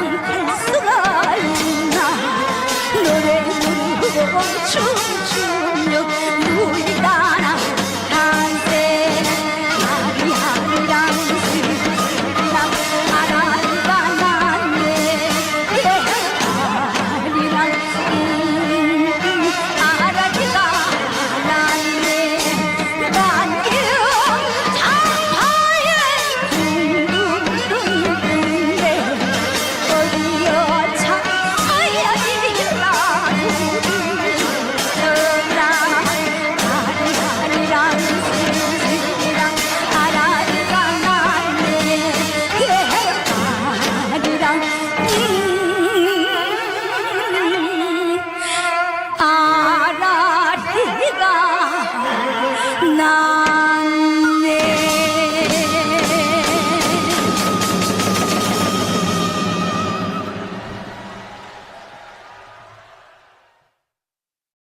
그냥 갈 수가 있나? 노래 부르고 춤